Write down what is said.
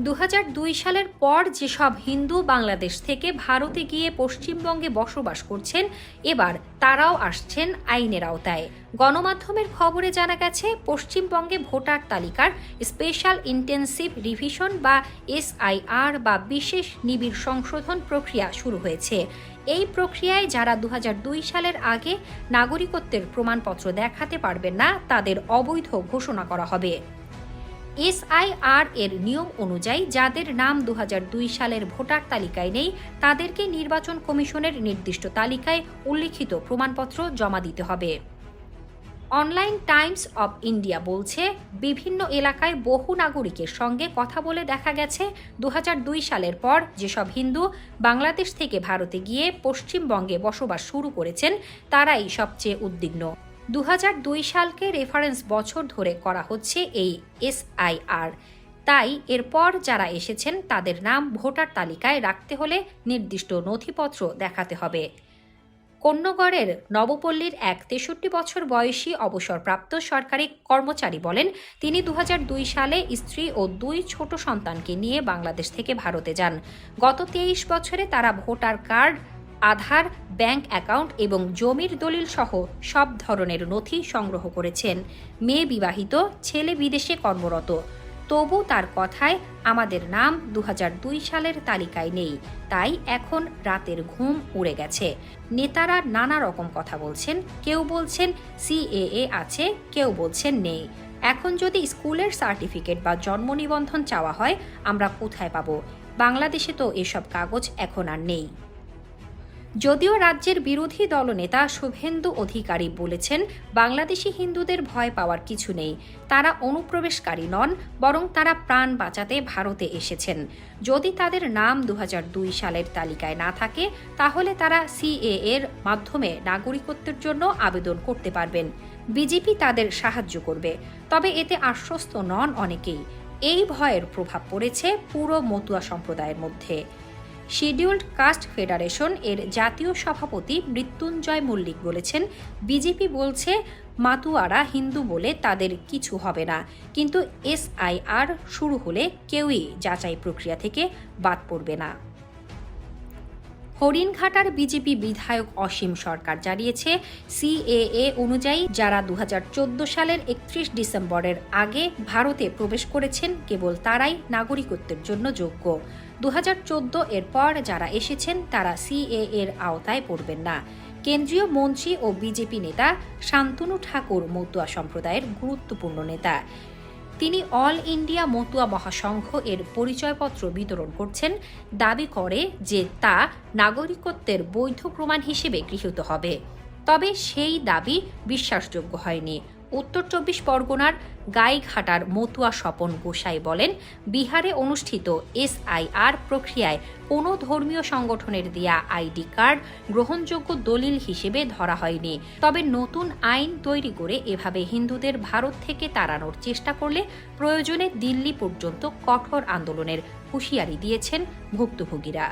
দু হাজার দুই সালের পর যেসব হিন্দু বাংলাদেশ থেকে ভারতে গিয়ে পশ্চিমবঙ্গে বসবাস করছেন, এবার তারাও আসছেন আইনের আওতায়। গণমাধ্যমের খবরে জানা গেছে, পশ্চিমবঙ্গে ভোটার তালিকার স্পেশাল ইন্টেন্সিভ রিভিশন বা এসআইআর বা বিশেষ নিবিড় সংশোধন প্রক্রিয়া শুরু হয়েছে। এই প্রক্রিয়ায় যারা দু হাজার দুই সালের আগে নাগরিকত্বের প্রমাণপত্র দেখাতে পারবেন না, তাদের অবৈধ ঘোষণা করা হবে। এসআইআর এর নিয়ম অনুযায়ী যাদের নাম দু হাজার দুই সালের ভোটার তালিকায় নেই, তাদেরকে নির্বাচন কমিশনের নির্দিষ্ট তালিকায় উল্লিখিত প্রমাণপত্র জমা দিতে হবে। অনলাইন টাইমস অব ইন্ডিয়া বলছে, বিভিন্ন এলাকায় বহু নাগরিকের সঙ্গে কথা বলে দেখা গেছে দু হাজার দুই সালের পর যেসব হিন্দু বাংলাদেশ থেকে ভারতে গিয়ে পশ্চিমবঙ্গে বসবাস শুরু করেছেন, তারাই সবচেয়ে উদ্বিগ্ন। দু হাজার দুই সালকে রেফারেন্স বছর ধরে করা হচ্ছে এই এসআইআর তাই এরপর যারা এসেছেন, তাদের নাম ভোটার তালিকায় রাখতে হলে নির্দিষ্ট নথিপত্র দেখাতে হবে। কন্যগড়ের নবপল্লীর এক তেষট্টি বছর বয়সী অবসরপ্রাপ্ত সরকারি কর্মচারী বলেন, তিনি দু হাজার দুই সালে স্ত্রী ও দুই ছোট সন্তানকে নিয়ে বাংলাদেশ থেকে ভারতে যান। গত তেইশ বছরে তারা voter card Aadhaar, bank account এবং জমির দলিল সহ সব ধরনের নথি সংগ্রহ করেছেন। মেয়ে বিবাহিত, ছেলে বিদেশে কর্মরত। তবু তার কথায় আমাদের নাম দু হাজার দুই সালের তালিকায় নেই। তাই এখন রাতের ঘুম উড়ে গেছে। নেতারা নানা রকম কথা বলছেন। কেউ বলছেন সিএএ আছে, কেউ বলছেন নেই। এখন যদি স্কুলের সার্টিফিকেট বা জন্ম নিবন্ধন চাওয়া হয়, আমরা কোথায় পাবো? বাংলাদেশে তো এসব কাগজ এখন আর নেই। যদিও রাজ্যের বিরোধী দলনেতা শুভেন্দু অধিকারী বলেছেন, বাংলাদেশি হিন্দুদের ভয় পাওয়ার কিছু নেই। তারা অনুপ্রবেশকারী নন, বরং তারা প্রাণ বাঁচাতে ভারতে এসেছেন। যদি তাদের নাম দু হাজার দুই সালের তালিকায় না থাকে, তাহলে তারা সিএ এর মাধ্যমে নাগরিকত্বের জন্য আবেদন করতে পারবেন। বিজেপি তাদের সাহায্য করবে। তবে এতে আশ্বস্ত নন অনেকেই। এই ভয়ের প্রভাব পড়েছে পুরো মতুয়া সম্প্রদায়ের মধ্যে। শিডিউল্ড কাস্ট ফেডারেশন এর জাতীয় সভাপতি মৃত্যুঞ্জয় মল্লিক বলেছেন, বিজেপি বলছে মাতুয়ারা হিন্দু বলে তাদের কিছু হবে না, কিন্তু এসআইআর শুরু হলে কেউই যাচাই প্রক্রিয়া থেকে বাদ পড়বে না। হরিণঘাটার বিজেপি বিধায়ক অসীম সরকার জানিয়েছে, সিএএ অনুযায়ী যারা দু হাজার চোদ্দ সালের একত্রিশ ডিসেম্বরের আগে ভারতে প্রবেশ করেছেন, কেবল তারাই নাগরিকত্বের জন্য যোগ্য। দু হাজার চোদ্দ এর পর যারা এসেছেন, তারা সিএ এর আওতায় পড়বেন না। কেন্দ্রীয় মন্ত্রী ও বিজেপি নেতা শান্তনু ঠাকুর মতুয়া সম্প্রদায়ের গুরুত্বপূর্ণ নেতা। তিনি অল ইন্ডিয়া মতুয়া মহাসংঘ এর পরিচয়পত্র বিতরণ করছেন, দাবি করে যে তা নাগরিকত্বের বৈধ প্রমাণ হিসেবে গৃহীত হবে। তবে সেই দাবি বিশ্বাসযোগ্য হয়নি। উত্তর চব্বিশ পরগনার গাইঘাটার মতুয়া স্বপন গোসাই বলেন, বিহারে অনুষ্ঠিত এসআইআর প্রক্রিয়ায় কোনো ধর্মীয় সংগঠনের দেয়া আইডি কার্ড গ্রহণযোগ্য দলিল হিসেবে ধরা হয়নি। তবে নতুন আইন তৈরি করে এভাবে হিন্দুদের ভারত থেকে তাড়ানোর চেষ্টা করলে প্রয়োজনে দিল্লি পর্যন্ত কঠোর আন্দোলনের হুঁশিয়ারি দিয়েছেন ভুক্তভোগীরা।